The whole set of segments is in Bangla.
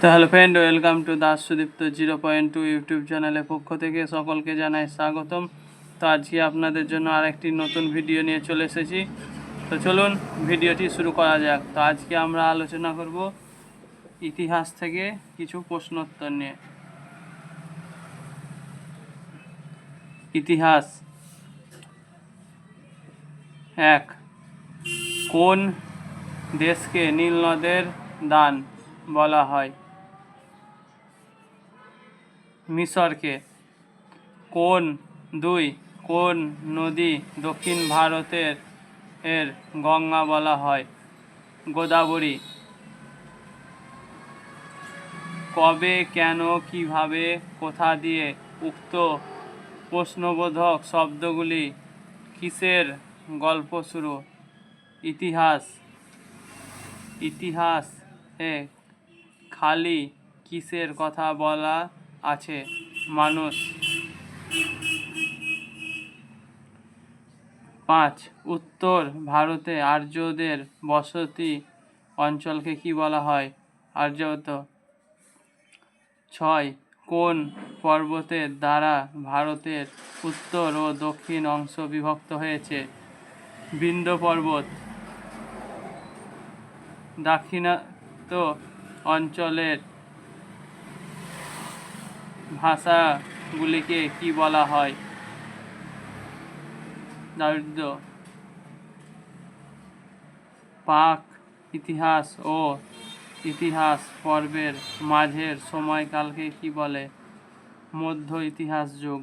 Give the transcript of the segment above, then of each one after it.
তো hello friend welcome to Das Sudipta zero point two YouTube চ্যানেলের পক্ষ থেকে সকলকে জানাই স্বাগতম। তো আজকে আপনাদের জন্য আরেকটি নতুন ভিডিও নিয়ে চলে এসেছি। তো চলুন ভিডিওটি শুরু করা যাক। তো আজকে আমরা আলোচনা করব ইতিহাস থেকে কিছু প্রশ্নোত্তর নিয়ে। ইতিহাস এক, কোন দেশকে নীল নদের দান বলা হয়? মিশরকে। কোন দুই, কোন নদী দক্ষিণ ভারতের এর গঙ্গা বলা হয়? গোদাবরী। কবে, কেন, কীভাবে, কোথা দিয়ে উক্ত প্রশ্নবোধক শব্দগুলি কিসের গল্প শুরু? ইতিহাস। ইতিহাস এ খালি কিসের কথা বলা আছে, মানুষ। পাঁচ, উত্তর ভারতে আর্যদের বসতি অঞ্চলকে কি বলা হয়? আর্যত। ছয়, কোন পর্বতের দ্বারা ভারতের উত্তর ও দক্ষিণ অংশ বিভক্ত হয়েছে? বিন্ধ্য পর্বত। দাক্ষিণাত্য অঞ্চলের ভাষাগুলিকে কি বলা হয়? দারিদ্র, পাক ইতিহাস ও ইতিহাস পর্বের মাঝের সময়কালকে কি বলে? মধ্য ইতিহাস যুগ।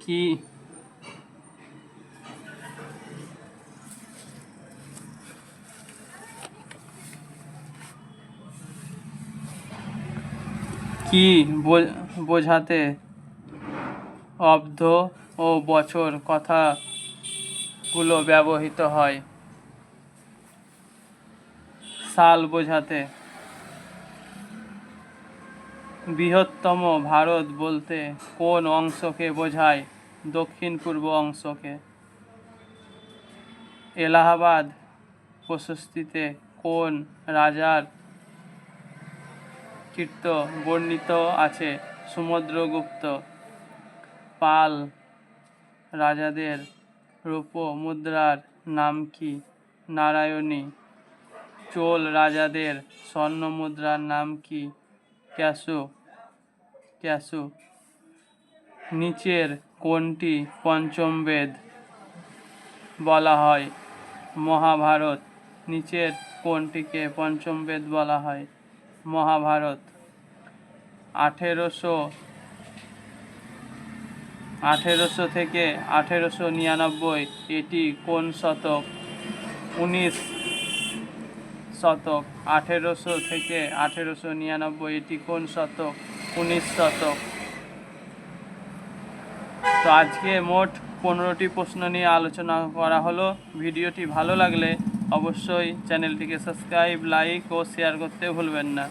কি কি বোঝাতে অব্দ ও বছর কথাগুলো ব্যবহৃত হয়। সাল বোঝাতে। বৃহত্তম ভারত বলতে কোন অংশকে বোঝায়? দক্ষিণ পূর্ব অংশকে। এলাহাবাদ প্রশস্তিতে কোন রাজার কীর্ত বর্ণিত আছে সমুদ্রগুপ্ত, পাল রাজাদের রূপ, মুদ্রার নাম কি? নারায়ণী। চোল রাজাদের স্বর্ণ, মুদ্রার নাম কি? ক্যাসু। ক্যাসু। নিচের কোনটি পঞ্চম বেদ বলা হয়। মহাভারত। নিচের কোনটিকে পঞ্চম বেদ বলা হয়। মহাভারত। আঠেরোশো আঠেরোশো থেকে আঠেরোশো নিরানব্বই, এটি কোন শতক? উনিশ শতক। আঠেরোশো থেকে আঠেরোশো নিরানব্বই, এটি কোন শতক? উনিশ শতক। তো আজকে মোট পনেরোটি প্রশ্ন নিয়ে আলোচনা করা হলো। ভিডিওটি ভালো লাগলে অবশ্যই চ্যানেলটিকে সাবস্ক্রাইব লাইক ও শেয়ার করতে ভুলবেন না।